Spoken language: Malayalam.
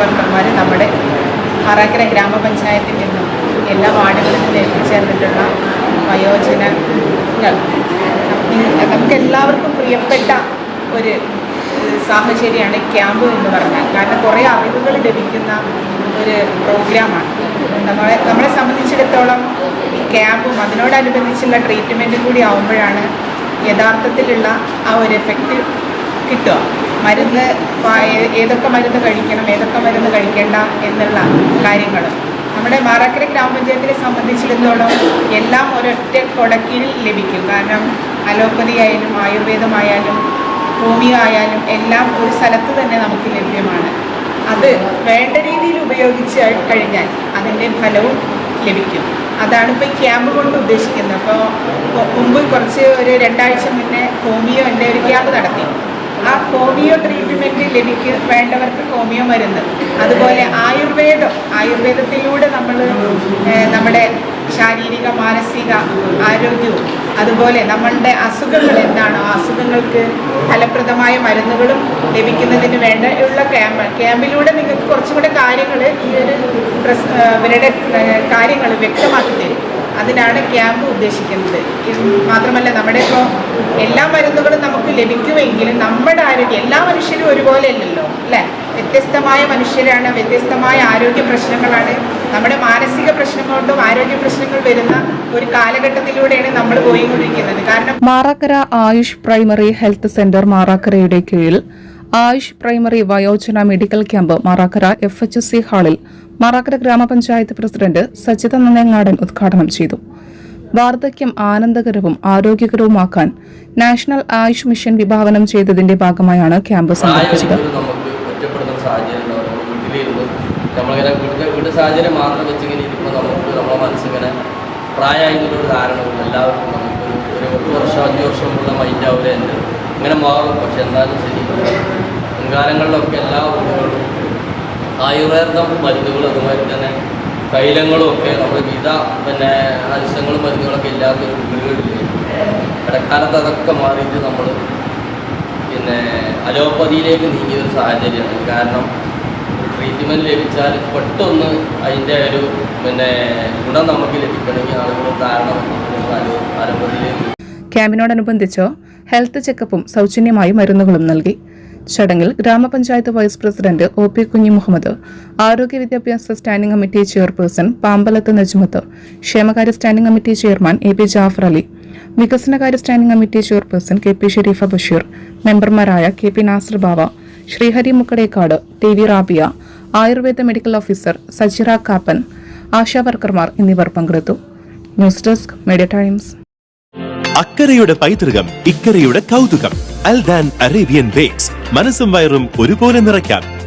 വർക്കർമാർ നമ്മുടെ ആറാക്കര ഗ്രാമപഞ്ചായത്തിൽ നിന്നും എല്ലാ വാർഡുകളിൽ നിന്നും എത്തിച്ചേർന്നിട്ടുള്ള വയോജനങ്ങൾ. നമുക്ക് എല്ലാവർക്കും പ്രിയപ്പെട്ട ഒരു സാഹചര്യമാണ് ക്യാമ്പ് എന്ന് പറഞ്ഞാൽ. കാരണം കുറേ അറിവുകൾ ലഭിക്കുന്ന ഒരു പ്രോഗ്രാമാണ്. നമ്മളെ നമ്മളെ സംബന്ധിച്ചിടത്തോളം ഈ ക്യാമ്പും അതിനോടനുബന്ധിച്ചുള്ള ട്രീറ്റ്മെന്റും കൂടി ആവുമ്പോഴാണ് യഥാർത്ഥത്തിലുള്ള ആ ഒരു എഫക്റ്റ് കിട്ടുക. മരുന്ന് ഏതൊക്കെ മരുന്ന് കഴിക്കണം ഏതൊക്കെ മരുന്ന് കഴിക്കേണ്ട എന്നുള്ള കാര്യങ്ങൾ നമ്മുടെ മാറാക്കര ഗ്രാമപഞ്ചായത്തിനെ സംബന്ധിച്ചിടത്തോളം എല്ലാം ഒരൊറ്റ കൊടക്കീഴിൽ ലഭിക്കും. കാരണം അലോപ്പതി ആയാലും ആയുർവേദമായാലും ഹോമിയോ ആയാലും എല്ലാം ഒരു സ്ഥലത്ത് തന്നെ നമുക്ക് ലഭ്യമാണ്. അത് വേണ്ട രീതിയിൽ ഉപയോഗിച്ച് കഴിഞ്ഞാൽ അതിന്റെ ഫലവും ലഭിക്കും. അതാണ് ഇപ്പോൾ ഈ ക്യാമ്പ് കൊണ്ട് ഉദ്ദേശിക്കുന്നത്. അപ്പോൾ മുമ്പ് കുറച്ച് ഒരു രണ്ടാഴ്ച മുന്നേ ഹോമിയോ എന്റെ ഒരു ക്യാമ്പ് നടത്തി. ആ ഹോമിയോ ട്രീറ്റ്മെന്റ് ലഭിക്കും വേണ്ടവർക്ക് ഹോമിയോ മരുന്ന്. അതുപോലെ ആയുർവേദം ആയുർവേദത്തിലൂടെ നമ്മൾ നമ്മുടെ ശാരീരിക മാനസിക ആരോഗ്യവും അതുപോലെ നമ്മളുടെ അസുഖങ്ങൾ എന്താണോ? അസുഖങ്ങൾക്ക് ഫലപ്രദമായ മരുന്നുകളും ലഭിക്കുന്നതിന് വേണ്ടിയുള്ള ക്യാമ്പ് ക്യാമ്പിലൂടെ നിങ്ങൾക്ക് കുറച്ചും കൂടെ കാര്യങ്ങൾ ഈ ഒരു പ്രസ് ഇവരുടെ കാര്യങ്ങൾ വ്യക്തമാക്കി തരും. അതിനാണ് ക്യാമ്പ് ഉദ്ദേശിക്കുന്നത്. മാത്രമല്ല നമ്മുടെ ഇപ്പോൾ എല്ലാ മരുന്നുകളും നമുക്ക് ലഭിക്കുമെങ്കിലും നമ്മുടെ ആരോഗ്യം എല്ലാ മനുഷ്യരും ഒരുപോലെ അല്ലല്ലോ അല്ലേ? വ്യത്യസ്തമായ മനുഷ്യരാണ് വ്യത്യസ്തമായ ആരോഗ്യ പ്രശ്നങ്ങളാണ്. നമ്മുടെ മാനസിക പ്രശ്നം കൊണ്ടും ആരോഗ്യ പ്രശ്നങ്ങൾ വരുന്ന ഒരു കാലഘട്ടത്തിലൂടെയാണ് നമ്മൾ പോയിക്കൊണ്ടിരിക്കുന്നത്. കാരണം Marakkara Ayush primary health centre മാറാക്കരയുടെ കീഴിൽ ആയുഷ് പ്രൈമറി വയോജന medical camp Marakkara F H C ഹാളിൽ മാറാക്കര ഗ്രാമപഞ്ചായത്ത് പ്രസിഡന്റ് സജിത നന്നങ്ങാടൻ ഉദ്ഘാടനം ചെയ്തു. വാർദ്ധക്യം ആനന്ദകരവും ആരോഗ്യകരവുമാക്കാൻ നാഷണൽ ആയുഷ് മിഷൻ വിഭാവനം ചെയ്തതിന്റെ ഭാഗമായാണ് ക്യാമ്പ് സംഘടിപ്പിച്ചത്. സാഹചര്യം ഉണ്ടാവും നമ്മൾ വീട്ടിലിരുന്ന് നമ്മളിങ്ങനെ വീട്ടിൽ വീട് സാഹചര്യം മാത്രം വെച്ചിങ്ങനെ ഇരിക്കുമ്പോൾ നമുക്ക് നമ്മളെ മനസ്സിങ്ങനെ പ്രായമായി എന്നുള്ളൊരു എല്ലാവർക്കും നമുക്ക് ഒരു എട്ട് വർഷം അഞ്ച് വർഷം മുമ്പുള്ള മൈൻഡ് ആവില്ല എന്റെ ഇങ്ങനെ മാറും. പക്ഷെ എന്നാലും ശരി മുൻകാലങ്ങളിലൊക്കെ എല്ലാ വീടുകളും ആയുർവേദം മരുന്നുകളും അതുമാതിരി തന്നെ തൈലങ്ങളും ഒക്കെ നമ്മൾ വിധ പിന്നെ അരിശങ്ങളും മരുന്നുകളൊക്കെ ഇല്ലാത്തൊരു വീടുകളില്ലേ ഇടക്കാലത്ത് അതൊക്കെ മാറിയിട്ട് നമ്മൾ അലോപ്പതിയിലേക്ക് നീങ്ങിയ ഒരു സാഹചര്യമാണ്. കാരണം ട്രീറ്റ്മെന്റ് ലഭിച്ചാൽ പെട്ടെന്ന് അതിന്റെ ഒരു പിന്നെ ഗുണം നമുക്ക് ലഭിക്കണമെങ്കിൽ ആളുകൾ അലോ അലോപ്പതിയിലേക്ക് ക്യാമ്പിനോടനുബന്ധിച്ചോ ഹെൽത്ത് ചെക്കപ്പും സൗജന്യമായി മരുന്നുകളും നൽകി. ചടങ്ങിൽ ഗ്രാമപഞ്ചായത്ത് വൈസ് പ്രസിഡന്റ് ഒ പി കുഞ്ഞി മുഹമ്മദ് ആരോഗ്യ വിദ്യാഭ്യാസ standing committee chairperson Pambalath Najmath ക്ഷേമകാര്യ standing committee chairman A P Jafar Ali വികസനകാര്യ standing committee chairperson K P Sherifa Basheer മെമ്പർമാരായ K P Nasar Bava Sreehari Mukkadekkad T V Rabiya Ayurveda medical officer Sajira Kappan ASHA വർക്കർമാർ എന്നിവർ പങ്കെടുത്തു. News desk media times. അക്കരയുടെ പൈതൃകം ഇക്കരയുടെ കൗതുകം അൽദാൻ അറേബ്യൻ ബേക്സ്. മനസ്സും വയറും ഒരുപോലെ നിറയ്ക്കാം.